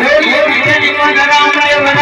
very very